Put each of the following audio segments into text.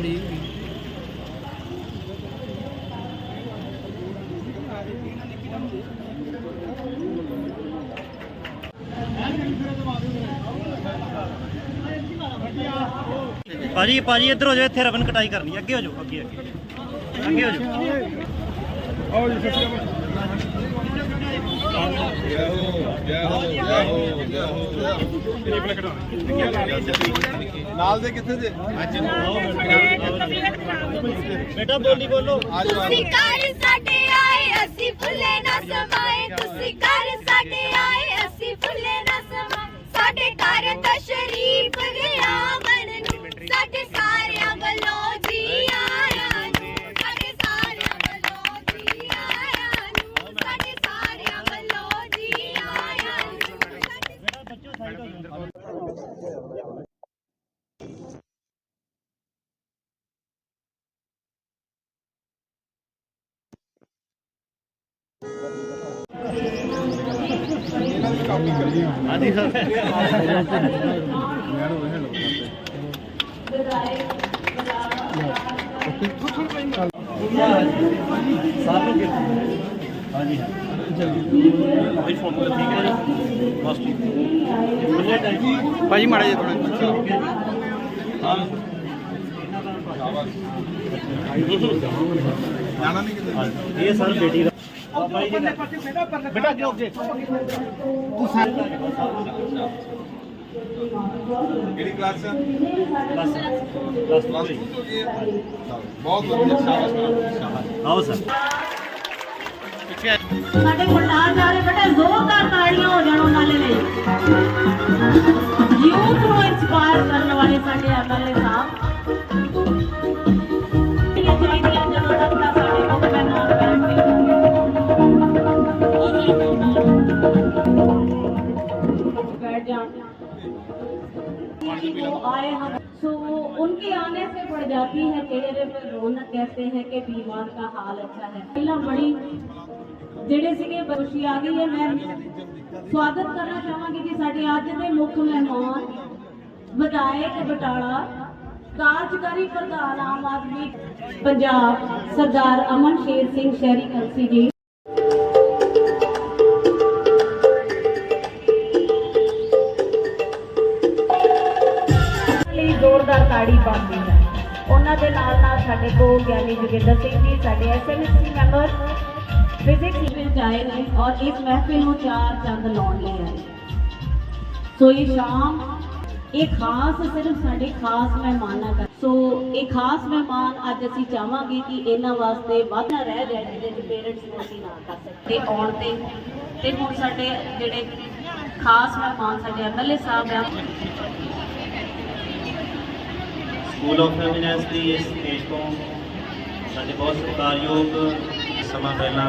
ਖੜੀ ਭਾਜੀ ਭਾਜੀ ਇੱਧਰ ਹੋ ਜਾਓ ਇੱਥੇ ਰਬਨ ਕਟਾਈ ਕਰਨੀ। ਅੱਗੇ ਹੋ ਜਾਓ ਅੱਗੇ ਅੱਗੇ। ਅੱਗੇ ਹੋ ਜਾਓ। ਨਾਲ ਦੇ ਕਿੱਥੇ ਦੇ ਬੇਟਾ ਬੋਲੀ ਬੋਲੋ। ਤੁਸੀਂ ਘਰ ਸਾਡੇ ਆਏ, ਅਸੀਂ ਫੁੱਲੇ ਨਾ ਸਮਾਏ। ਤੁਸੀਂ ਘਰ ਸਾਡੇ ਆਏ, ਅਸੀਂ ਫੁੱਲੇ ਨਾ ਸਮਾਏ। ਸਾਡੇ ਘਰ ਤਸ਼ਰੀਫ ਲਿਆ ਮਨ ਹਾਂਜੀ ਸਰ ਹਾਂਜੀ ਭਾਈ ਠੀਕ ਹੈ ਜੀ ਬਸ ਠੀਕ ਭਾਜੀ ਮਾੜਾ ਜਿਹਾ ਥੋੜਾ ਹਾਂ। ਜਾਣਾ ਨਹੀਂ ਕਿਤੇ। ਇਹ ਸਰ ਬੇਟੀ ਬੇਟਾ ਅੱਗੇ? ਅੱਗੇ ਕਿਹੜੀ ਕਲਾਸ ਚ ਬਸ ਬਸ ਕਲਾਸ 2 ਤੋਂ ਹੈ ਬਹੁਤ ਵਧੀਆ ਸ਼ਾਬਾਸ਼ ਸ਼ਾਬਾਸ਼। ਆਓ ਸਰ। ਸਾਡੇ ਜਾ ਰਹੇ ਬੇਟੇ ਜ਼ੋਰਦਾਰ ਤਾੜੀਆਂ ਹੋ ਜਾਣ ਉਹਨਾਂ ਲਈ। ਯੂਥ ਨੂੰ ਇਨਸਪਾਇਰ ਕਰਨ ਵਾਲੇ ਸਾਡੇ ਐਮਐਲਏ ਸਾਹਿਬ। आए हम सो उनके आने से पड़ जाती है चेहरे पर रौनक कहते हैं कि बीमार का हाल अच्छा है पहला बड़ी ਜਿਹੜੇ ਸੀਗੇ ਖੁਸ਼ੀ ਆ ਗਈ ਹੈ ਮੈਂ ਸਵਾਗਤ ਕਰਨਾ ਚਾਹਾਂਗੀ ਕਿ ਸਾਡੇ ਅੱਜ ਦੇ ਮੁੱਖ ਮਹਿਮਾਨ ਵਿਧਾਇਕ ਬਟਾਲਾ ਕਾਰਜਕਾਰੀ ਪ੍ਰਧਾਨ ਆਮ ਆਦਮੀ ਪੰਜਾਬ ਸਰਦਾਰ ਅਮਨ ਸ਼ੇਰ ਸਿੰਘ ਸ਼ਹਿਰੀ ਕਲਸੀ ਜੀ ਤਾੜੀ ਬਣਦੀ ਹੈ। ਉਹਨਾਂ ਦੇ ਨਾਲ ਨਾਲ ਸਾਡੇ ਕੋਲ ਗਿਆਨੀ ਜੋਗਿੰਦਰ ਸਿੰਘ ਜੀ, ਸਾਡੇ ਐਸਐਮਸੀ ਮੈਂਬਰ ਫਿਜ਼ਿਕਸ ਵਿੱਚ ਆਏ ਨੇ ਔਰ ਇਸ ਮਹਿਫਿਲ ਨੂੰ ਚਾਰ ਚੰਦ ਲਾਉਣ ਲਈ ਆਏ। ਸੋ ਇਹ ਸ਼ਾਮ, ਇਹ ਖਾਸ ਸਿਰਫ ਸਾਡੇ ਖਾਸ ਮਹਿਮਾਨਾਂ ਦਾ ਸੋ ਇਹ ਖਾਸ ਮਹਿਮਾਨ ਅੱਜ ਅਸੀਂ ਚਾਹਾਂਗੇ ਕਿ ਇਹਨਾਂ ਵਾਸਤੇ ਵਾਧਾ ਰਹਿ ਜਾਏ, ਜਿਹਦੇ ਪੇਰੈਂਟਸ ਨੂੰ ਅਸੀਂ ਨਾ ਕਰ ਸਕਦੇ ਆਉਣ ਤੇ ਤੇ ਹੁਣ ਸਾਡੇ ਜਿਹੜੇ ਖਾਸ ਮਹਿਮਾਨ ਸਾਡੇ ਐਮਐਲਏ ਸਾਹਿਬ ਆ ਸਕੂਲ ਆਫ ਐਮੀਨੈਂਸ ਦੀ ਇਸ ਸਟੇਜ ਤੋਂ ਸਾਡੇ ਬਹੁਤ ਸਤਿਕਾਰਯੋਗ ਸਮਾਂ ਪਹਿਲਾਂ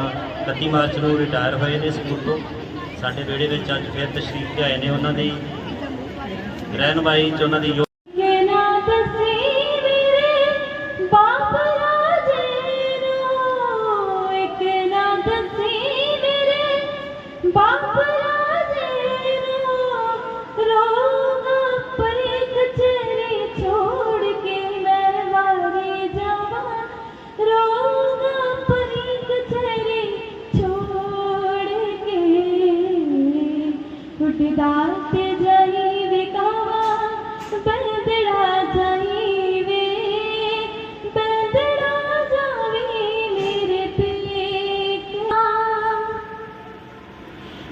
31 ਮਾਰਚ ਨੂੰ ਰਿਟਾਇਰ ਹੋਏ ਨੇ ਸਕੂਲ ਤੋਂ। ਸਾਡੇ ਵਿਹੜੇ ਵਿੱਚ ਅੱਜ ਫਿਰ ਤਸ਼ਰੀਫ ਲਿਆਏ ਨੇ ਉਹਨਾਂ ਦੀ। ਰਹਿਨਮਾਈ ਚ ਉਹਨਾਂ ਦੀ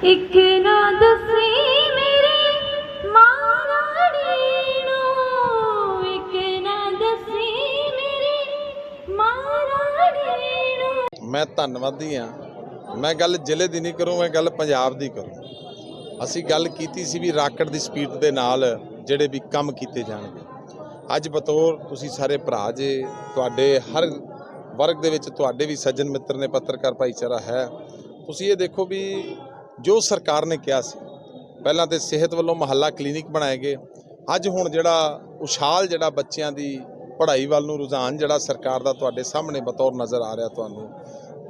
ਇੱਕ ਨਾ ਦਸੀ ਮੇਰੇ ਮਾਰਾੜੀ ਨੂੰ। ਇੱਕ ਨਾ ਦਸੀ ਮੇਰੇ ਮਾਰਾੜੀ ਨੂੰ। ਮੈਂ ਧੰਨਵਾਦੀ ਆ ਮੈਂ ਗੱਲ ਜ਼ਿਲ੍ਹੇ ਦੀ ਨਹੀਂ ਕਰੂੰ, ਮੈਂ ਗੱਲ ਪੰਜਾਬ ਦੀ ਕਰੂੰ। ਅਸੀਂ ਗੱਲ ਕੀਤੀ ਸੀ ਵੀ ਰਾਕਟ ਦੀ ਸਪੀਡ ਦੇ ਨਾਲ ਜਿਹੜੇ ਵੀ ਕੰਮ ਕੀਤੇ ਜਾਣਗੇ। ਅੱਜ ਬਤੌਰ ਤੁਸੀਂ ਸਾਰੇ ਭਰਾ ਜੇ, ਤੁਹਾਡੇ ਹਰ ਵਰਗ ਦੇ ਵਿੱਚ ਤੁਹਾਡੇ ਵੀ ਸੱਜਣ ਮਿੱਤਰ ਨੇ, ਪੱਤਰਕਾਰ ਭਾਈਚਾਰਾ ਹੈ। ਤੁਸੀਂ ਇਹ ਦੇਖੋ ਵੀ ਜੋ ਸਰਕਾਰ ਨੇ ਕਿਹਾ ਸੀ, ਪਹਿਲਾਂ ਤੇ ਸਿਹਤ ਵੱਲੋਂ ਮਹੱਲਾ ਕਲੀਨਿਕ ਬਣਾਏ ਗਏ, ਅੱਜ ਹੁਣ ਜਿਹੜਾ ਉਛਾਲ ਜਿਹੜਾ ਬੱਚਿਆਂ ਦੀ ਪੜ੍ਹਾਈ ਵੱਲ ਨੂੰ ਰੁਝਾਨ ਜਿਹੜਾ ਸਰਕਾਰ ਦਾ ਤੁਹਾਡੇ ਸਾਹਮਣੇ ਬਤੌਰ ਨਜ਼ਰ ਆ ਰਿਹਾ ਤੁਹਾਨੂੰ,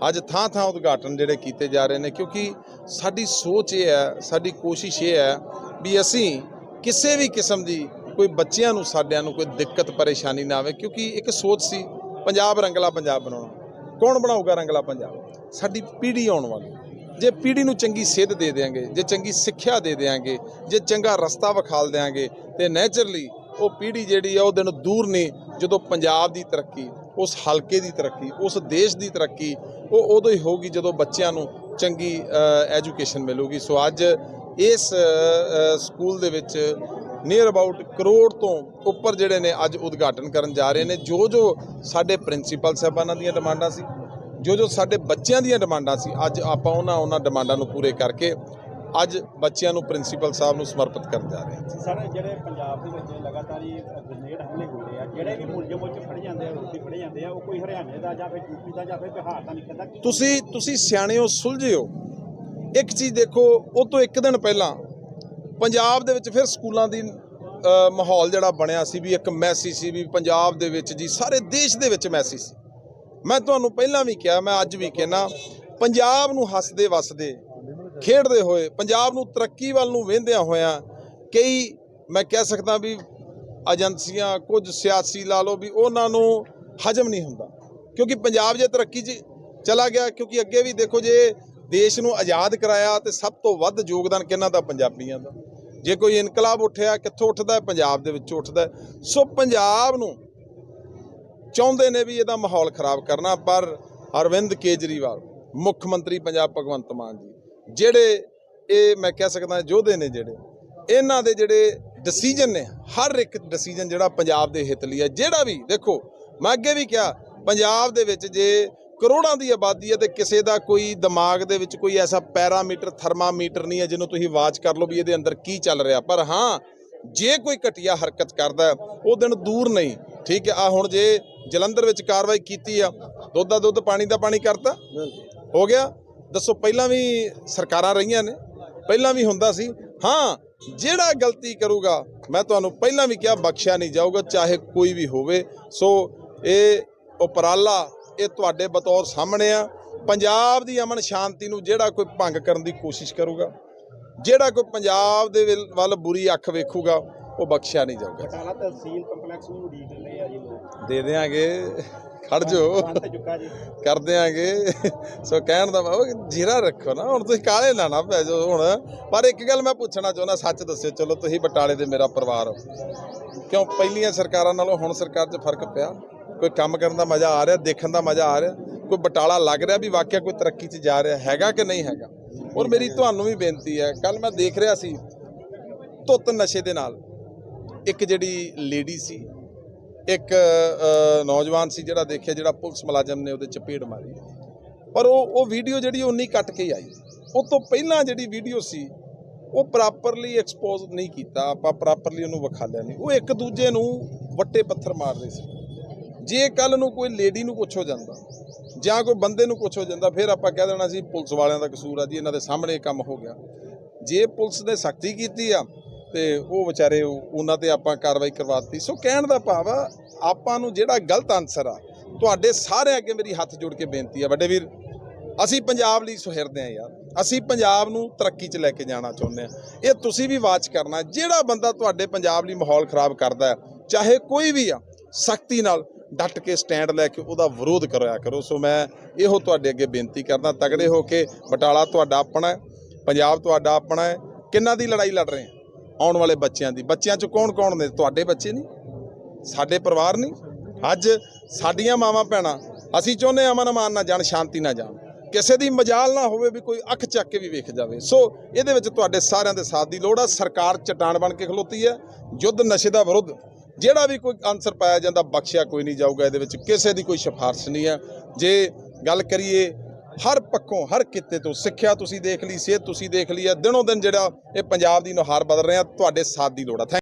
ਅੱਜ ਥਾਂ ਥਾਂ ਉਦਘਾਟਨ ਜਿਹੜੇ ਕੀਤੇ ਜਾ ਰਹੇ ਨੇ, ਕਿਉਂਕਿ ਸਾਡੀ ਸੋਚ ਇਹ ਹੈ, ਸਾਡੀ ਕੋਸ਼ਿਸ਼ ਇਹ ਹੈ ਵੀ ਅਸੀਂ ਕਿਸੇ ਵੀ ਕਿਸਮ ਦੀ ਕੋਈ ਬੱਚਿਆਂ ਨੂੰ, ਸਾਡਿਆਂ ਨੂੰ ਕੋਈ ਦਿੱਕਤ, ਪਰੇਸ਼ਾਨੀ ਨਾ ਆਵੇ, ਕਿਉਂਕਿ ਇੱਕ ਸੋਚ ਸੀ, ਪੰਜਾਬ ਰੰਗਲਾ ਪੰਜਾਬ ਬਣਾਉਣਾ। ਕੌਣ ਬਣਾਊਗਾ ਰੰਗਲਾ ਪੰਜਾਬ? ਸਾਡੀ ਪੀੜ੍ਹੀ ਆਉਣ ਵਾਲੀ। ਜੇ ਪੀੜ੍ਹੀ ਨੂੰ ਚੰਗੀ ਸਿੱਧ ਦੇ ਦੇਾਂਗੇ ਜੇ ਚੰਗੀ ਸਿੱਖਿਆ ਦੇ ਦੇਾਂਗੇ ਜੇ ਚੰਗਾ ਰਸਤਾ ਵਿਖਾਲ ਦੇਾਂਗੇ ਤੇ ਨੇਚਰਲੀ ਉਹ ਪੀੜ੍ਹੀ ਜਿਹੜੀ ਆ, ਉਹ ਦਿਨ ਦੂਰ ਨਹੀਂ ਜਦੋਂ ਪੰਜਾਬ ਦੀ ਤਰੱਕੀ, ਉਸ ਹਲਕੇ ਦੀ ਤਰੱਕੀ, ਉਸ ਦੇਸ਼ ਦੀ ਤਰੱਕੀ, ਉਹ ਉਦੋਂ ਹੀ ਹੋਊਗੀ ਜਦੋਂ ਬੱਚਿਆਂ ਨੂੰ ਚੰਗੀ ਐਜੂਕੇਸ਼ਨ ਮਿਲੂਗੀ। ਸੋ ਅੱਜ ਇਸ ਸਕੂਲ ਦੇ ਵਿੱਚ ਨੀਅਰ ਅਬਾਊਟ ਕਰੋੜ ਤੋਂ ਉੱਪਰ ਜਿਹੜੇ ਨੇ ਅੱਜ ਉਦਘਾਟਨ ਕਰਨ ਜਾ ਰਹੇ ਨੇ। ਜੋ ਜੋ ਸਾਡੇ ਪ੍ਰਿੰਸੀਪਲ ਸਾਹਿਬਾਨਾਂ ਦੀਆਂ ਡਿਮਾਂਡਾਂ ਸੀ ਜੋ ਜੋ ਸਾਡੇ ਬੱਚਿਆਂ ਦੀਆਂ ਡਿਮਾਂਡਾਂ ਸੀ ਅੱਜ ਆਪਾਂ ਉਹਨਾਂ ਉਹਨਾਂ ਡਿਮਾਂਡਾਂ ਨੂੰ ਪੂਰੇ ਕਰਕੇ ਅੱਜ ਬੱਚਿਆਂ ਨੂੰ ਪ੍ਰਿੰਸੀਪਲ ਸਾਹਿਬ ਨੂੰ ਸਮਰਪਿਤ ਕਰਨ ਜਾ ਰਹੇ ਹਾਂ ਸਰ ਜਿਹੜੇ ਪੰਜਾਬ ਦੇ ਵਿੱਚ ਲਗਾਤਾਰ ਹੀ ਗ੍ਰਨੇਡ ਹਮਲੇ ਹੋ ਰਹੇ ਆ ਜਿਹੜੇ ਵੀ ਮੁਲਜ਼ਮ ਉੱਚ ਫੜੇ ਜਾਂਦੇ ਆ ਰੋਟੀ ਫੜੇ ਜਾਂਦੇ ਆ ਉਹ ਕੋਈ ਹਰਿਆਣੇ ਦਾ ਜਾਂ ਫਿਰ ਯੂਪੀ ਦਾ ਜਾਂ ਫਿਰ ਬਿਹਾਰ ਦਾ ਨਿਕਲਦਾ ਤੁਸੀਂ ਤੁਸੀਂ ਸਿਆਣੇ ਹੋ ਸੁਲਝੇ ਹੋ। ਇੱਕ ਚੀਜ਼ ਦੇਖੋ ਉਹ ਤੋਂ ਇੱਕ ਦਿਨ ਪਹਿਲਾਂ ਪੰਜਾਬ ਦੇ ਵਿੱਚ ਫਿਰ ਸਕੂਲਾਂ ਦੀ ਮਾਹੌਲ ਜਿਹੜਾ ਬਣਿਆ ਸੀ ਵੀ ਇੱਕ ਮੈਸੇਜ ਸੀ ਵੀ ਪੰਜਾਬ ਦੇ ਵਿੱਚ ਜੀ ਸਾਰੇ ਦੇਸ਼ ਦੇ ਵਿੱਚ ਮੈਸੇਜ ਸੀ। ਮੈਂ ਤੁਹਾਨੂੰ ਪਹਿਲਾਂ ਵੀ ਕਿਹਾ, ਮੈਂ ਅੱਜ ਵੀ ਕਹਿਣਾ ਪੰਜਾਬ ਨੂੰ ਹੱਸਦੇ ਵਸਦੇ, ਖੇਡਦੇ ਹੋਏ, ਪੰਜਾਬ ਨੂੰ ਤਰੱਕੀ ਵੱਲ ਨੂੰ ਵਹਿੰਦਿਆਂ ਹੋਇਆਂ ਕਈ ਮੈਂ ਕਹਿ ਸਕਦਾ ਵੀ ਏਜੰਸੀਆਂ, ਕੁਝ ਸਿਆਸੀ ਲਾ ਲਓ ਵੀ ਉਹਨਾਂ ਨੂੰ ਹਜਮ ਨਹੀਂ ਹੁੰਦਾ। ਕਿਉਂਕਿ ਪੰਜਾਬ ਜੇ ਤਰੱਕੀ 'ਚ ਚਲਾ ਗਿਆ, ਕਿਉਂਕਿ ਅੱਗੇ ਵੀ ਦੇਖੋ ਜੇ ਦੇਸ਼ ਨੂੰ ਆਜ਼ਾਦ ਕਰਾਇਆ ਤੇ ਸਭ ਤੋਂ ਵੱਧ ਯੋਗਦਾਨ ਕਿਹਨਾਂ ਦਾ? ਪੰਜਾਬੀਆਂ ਦਾ। ਜੇ ਕੋਈ ਇਨਕਲਾਬ ਉੱਠਿਆ, ਕਿੱਥੋਂ ਉੱਠਦਾ? ਪੰਜਾਬ ਦੇ ਵਿੱਚੋਂ ਉੱਠਦਾ। ਸੋ ਪੰਜਾਬ ਨੂੰ ਚਾਹੁੰਦੇ ਨੇ ਵੀ ਇਹਦਾ ਮਾਹੌਲ ਖਰਾਬ ਕਰਨਾ, ਪਰ ਅਰਵਿੰਦ ਕੇਜਰੀਵਾਲ, ਮੁੱਖ ਮੰਤਰੀ ਪੰਜਾਬ ਭਗਵੰਤ ਮਾਨ ਜੀ, ਜਿਹੜੇ ਇਹ ਮੈਂ ਕਹਿ ਸਕਦਾ ਯੋਧੇ ਨੇ ਜਿਹੜੇ, ਇਹਨਾਂ ਦੇ ਜਿਹੜੇ ਡਿਸੀਜਨ ਨੇ, ਹਰ ਇੱਕ ਡਿਸੀਜਨ ਜਿਹੜਾ ਪੰਜਾਬ ਦੇ ਹਿੱਤ ਲਈ ਹੈ, ਜਿਹੜਾ ਵੀ, ਦੇਖੋ, ਮੈਂ ਅੱਗੇ ਵੀ ਕਿਹਾ, ਪੰਜਾਬ ਦੇ ਵਿੱਚ ਜੇ ਕਰੋੜਾਂ ਦੀ ਆਬਾਦੀ ਹੈ ਤੇ ਕਿਸੇ ਦਾ ਕੋਈ ਦਿਮਾਗ ਦੇ ਵਿੱਚ ਕੋਈ ਐਸਾ ਪੈਰਾਮੀਟਰ, ਥਰਮਾਮੀਟਰ ਨਹੀਂ ਹੈ ਜਿਹਨੂੰ ਤੁਸੀਂ ਵਾਚ ਕਰ ਲਓ ਵੀ ਇਹਦੇ ਅੰਦਰ ਕੀ ਚੱਲ ਰਿਹਾ, ਪਰ ਹਾਂ, ਜੇ ਕੋਈ ਘਟੀਆ ਹਰਕਤ ਕਰਦਾ, ਉਹ ਦਿਨ ਦੂਰ ਨਹੀਂ, ਠੀਕ ਹੈ ਆ ਹੁਣ ਜੇ ਜਲੰਧਰ ਵਿੱਚ ਕਾਰਵਾਈ ਕੀਤੀ ਆ। ਦੁੱਧ ਦਾ ਦੁੱਧ, ਪਾਣੀ ਦਾ ਪਾਣੀ ਕਰਤਾ। ਹੋ ਗਿਆ। ਦੱਸੋ, ਪਹਿਲਾਂ ਵੀ ਸਰਕਾਰਾਂ ਰਹੀਆਂ ਨੇ। ਪਹਿਲਾਂ ਵੀ ਹੁੰਦਾ ਸੀ। ਹਾਂ, ਜਿਹੜਾ ਗਲਤੀ ਕਰੂਗਾ, ਮੈਂ ਤੁਹਾਨੂੰ ਪਹਿਲਾਂ ਵੀ ਕਿਹਾ, ਬਖਸ਼ਿਆ ਨਹੀਂ ਜਾਊਗਾ, ਚਾਹੇ ਕੋਈ ਵੀ ਹੋਵੇ। ਸੋ, ਇਹ ਉਪਰਾਲਾ, ਇਹ ਤੁਹਾਡੇ ਬਤੌਰ ਸਾਹਮਣੇ ਆ। ਪੰਜਾਬ ਦੀ ਅਮਨ ਸ਼ਾਂਤੀ ਨੂੰ ਜਿਹੜਾ ਕੋਈ ਭੰਗ ਕਰਨ ਦੀ ਕੋਸ਼ਿਸ਼ ਕਰੂਗਾ, ਜਿਹੜਾ ਕੋਈ ਪੰਜਾਬ ਦੇ ਵੱਲ- ਵੱਲ ਬੁਰੀ ਅੱਖ ਵੇਖੂਗਾ ਉਹ ਬਖਸ਼ਿਆ ਨਹੀਂ ਜਾਊਗਾ। ਬਟਾਲਾ ਤਹਿਸੀਲ ਕੰਪਲੈਕਸ ਨੂੰ ਉਡੀਕ ਰਹੇ ਆ ਜੀ ਲੋਕ। ਦੇ ਦੇਾਂਗੇ ਖੜ ਜੋ ਜੀ। ਕਰ ਦਿਆਂਗੇ। ਸੋ ਕਹਿਣ ਦਾ ਭਾਵ ਜੀਰਾ ਰੱਖੋ ਨਾ ਹੁਣ ਤੁਸੀਂ ਕਾਲੇ ਨਾ ਪੈ ਜਾਓ ਹੁਣ। ਪਰ ਇੱਕ ਗੱਲ ਮੈਂ ਪੁੱਛਣਾ ਚਾਹੁੰਦਾ ਸੱਚ ਦੱਸਿਓ ਚਲੋ ਤੁਸੀਂ ਬਟਾਲੇ ਦੇ ਮੇਰਾ ਪਰਿਵਾਰ ਹੋ। ਕਿਉਂ ਪਹਿਲੀਆਂ ਸਰਕਾਰਾਂ ਨਾਲੋਂ ਹੁਣ ਸਰਕਾਰ 'ਚ ਫ਼ਰਕ ਪਿਆ? ਕੋਈ ਕੰਮ ਕਰਨ ਦਾ ਮਜ਼ਾ ਆ ਰਿਹਾ ਦੇਖਣ ਦਾ ਮਜ਼ਾ ਆ ਰਿਹਾ? ਕੋਈ ਬਟਾਲਾ ਲੱਗ ਰਿਹਾ ਵੀ ਵਾਕਿਆ ਕੋਈ ਤਰੱਕੀ 'ਚ ਜਾ ਰਿਹਾ ਹੈਗਾ ਕਿ ਨਹੀਂ ਹੈਗਾ? ਔਰ ਮੇਰੀ ਤੁਹਾਨੂੰ ਵੀ ਬੇਨਤੀ ਹੈ ਕੱਲ ਮੈਂ ਦੇਖ ਰਿਹਾ ਸੀ ਧੁੱਤ ਨਸ਼ੇ ਦੇ ਨਾਲ। ਇੱਕ ਜਿਹੜੀ ਲੇਡੀ ਸੀ, ਇੱਕ ਨੌਜਵਾਨ ਸੀ ਜਿਹੜਾ ਦੇਖਿਆ ਜਿਹੜਾ ਪੁਲਿਸ ਮੁਲਾਜ਼ਮ ਨੇ ਉਹਦੇ ਚਪੇੜ ਮਾਰੀ। ਪਰ ਉਹ ਉਹ ਵੀਡੀਓ ਜਿਹੜੀ ਉਨੀ ਕੱਟ ਕੇ ਆਈ। ਉਹ ਤੋਂ ਪਹਿਲਾਂ ਜਿਹੜੀ ਵੀਡੀਓ ਸੀ, ਉਹ ਪ੍ਰੋਪਰਲੀ ਐਕਸਪੋਜ਼ ਨਹੀਂ ਕੀਤਾ। ਆਪਾਂ ਪ੍ਰੋਪਰਲੀ ਉਹਨੂੰ ਵਿਖਾਲਿਆ ਨਹੀਂ। ਉਹ ਇੱਕ ਦੂਜੇ ਨੂੰ ਵੱਟੇ ਪੱਥਰ ਮਾਰ ਰਹੇ ਸੀ। ਜੇ ਕੱਲ ਨੂੰ ਕੋਈ ਲੇਡੀ ਨੂੰ ਕੁਛ ਹੋ ਜਾਂਦਾ ਜਾਂ ਕੋਈ ਬੰਦੇ ਨੂੰ ਕੁਛ ਹੋ ਜਾਂਦਾ, ਫਿਰ ਆਪਾਂ ਕਹਿ ਦੇਣਾ ਸੀ, ਪੁਲਿਸ ਵਾਲਿਆਂ ਦਾ ਕਸੂਰ ਆ ਜੀ, ਇਹਨਾਂ ਦੇ ਸਾਹਮਣੇ ਕੰਮ ਹੋ ਗਿਆ। ਜੇ ਪੁਲਿਸ ਨੇ ਸਖਤੀ ਕੀਤੀ ਆ ਤੇ ਉਹ ਵਿਚਾਰੇ ਉਹਨਾਂ ਤੇ ਆਪਾਂ ਕਾਰਵਾਈ ਕਰਵਾਤੀ। ਸੋ ਕਹਿਣ ਦਾ ਭਾਵ ਆ, ਆਪਾਂ ਨੂੰ ਜਿਹੜਾ ਗਲਤ ਆਨਸਰ ਆ, ਤੁਹਾਡੇ ਸਾਰਿਆਂ ਅੱਗੇ ਮੇਰੀ ਹੱਥ ਜੋੜ ਕੇ ਬੇਨਤੀ ਆ, ਵੱਡੇ ਵੀਰ, ਅਸੀਂ ਪੰਜਾਬ ਲਈ ਸੁਹਿਰਦੇ ਆ ਯਾਰ। ਅਸੀਂ ਪੰਜਾਬ ਨੂੰ ਤਰੱਕੀ 'ਚ ਲੈ ਕੇ ਜਾਣਾ ਚਾਹੁੰਦੇ ਆ। ਇਹ ਤੁਸੀਂ ਵੀ ਵਾਚ ਕਰਨਾ, ਜਿਹੜਾ ਬੰਦਾ ਤੁਹਾਡੇ ਪੰਜਾਬ ਲਈ ਮਾਹੌਲ ਖਰਾਬ ਕਰਦਾ ਚਾਹੇ ਕੋਈ ਵੀ ਆ, ਸਖਤੀ ਨਾਲ ਡਟ ਕੇ ਸਟੈਂਡ ਲੈ ਕੇ ਉਹਦਾ ਵਿਰੋਧ ਕਰਿਆ ਕਰੋ। ਸੋ ਮੈਂ ਇਹੋ ਤੁਹਾਡੇ ਅੱਗੇ ਬੇਨਤੀ ਕਰਦਾ, ਤਗੜੇ ਹੋ ਕੇ ਬਟਾਲਾ ਤੁਹਾਡਾ ਆਪਣਾ ਹੈ, ਪੰਜਾਬ ਤੁਹਾਡਾ ਆਪਣਾ ਹੈ, ਕਿੰਨਾ ਦੀ ਲੜਾਈ ਲੜ ਰਹੇ ਆ? ਆਉਣ ਵਾਲੇ ਬੱਚਿਆਂ ਦੀ। ਬੱਚਿਆਂ 'ਚ ਕੌਣ ਕੌਣ ਨੇ? ਤੁਹਾਡੇ ਬੱਚੇ ਨਹੀਂ? ਸਾਡੇ ਪਰਿਵਾਰ ਨਹੀਂ? ਅੱਜ ਸਾਡੀਆਂ ਮਾਵਾਂ ਭੈਣਾਂ, ਅਸੀਂ ਚਾਹੁੰਦੇ ਹਾਂ ਅਮਨ ਅਮਾਨ ਨਾ ਜਾਣ, ਸ਼ਾਂਤੀ ਨਾ ਜਾਣ। ਕਿਸੇ ਦੀ ਮਜਾਲ ਨਾ ਹੋਵੇ ਵੀ ਕੋਈ ਅੱਖ ਚੱਕ ਕੇ ਵੀ ਵੇਖ ਜਾਵੇ। ਸੋ ਇਹਦੇ ਵਿੱਚ ਤੁਹਾਡੇ ਸਾਰਿਆਂ ਦੇ ਸਾਥ ਦੀ ਲੋੜ ਆ। ਸਰਕਾਰ ਚਟਾਨ ਬਣ ਕੇ ਖਲੋਤੀ ਹੈ। ਯੁੱਧ ਨਸ਼ੇ ਦਾ ਵਿਰੁੱਧ, ਜਿਹੜਾ ਵੀ ਕੋਈ ਆਨਸਰ ਪਾਇਆ ਜਾਂਦਾ, ਬਖਸ਼ਿਆ ਕੋਈ ਨਹੀਂ ਜਾਊਗਾ। ਇਹਦੇ ਵਿੱਚ ਕਿਸੇ ਦੀ ਕੋਈ ਸਿਫਾਰਿਸ਼ ਨਹੀਂ ਹੈ। ਜੇ ਗੱਲ ਕਰੀਏ ਹਰ ਪੱਖੋਂ, ਹਰ ਕਿਤੇ ਤੋਂ ਸਿੱਖਿਆ ਤੁਸੀਂ ਦੇਖ ਲਈ, ਸਿਹਤ ਤੁਸੀਂ ਦੇਖ ਲਈ ਹੈ। ਦਿਨੋਂ ਦਿਨ ਜਿਹੜਾ ਇਹ ਪੰਜਾਬ ਦੀ ਨੁਹਾਰ ਬਦਲ ਰਿਹਾ, ਤੁਹਾਡੇ ਸਾਥ ਦੀ ਲੋੜ ਹੈ। Thank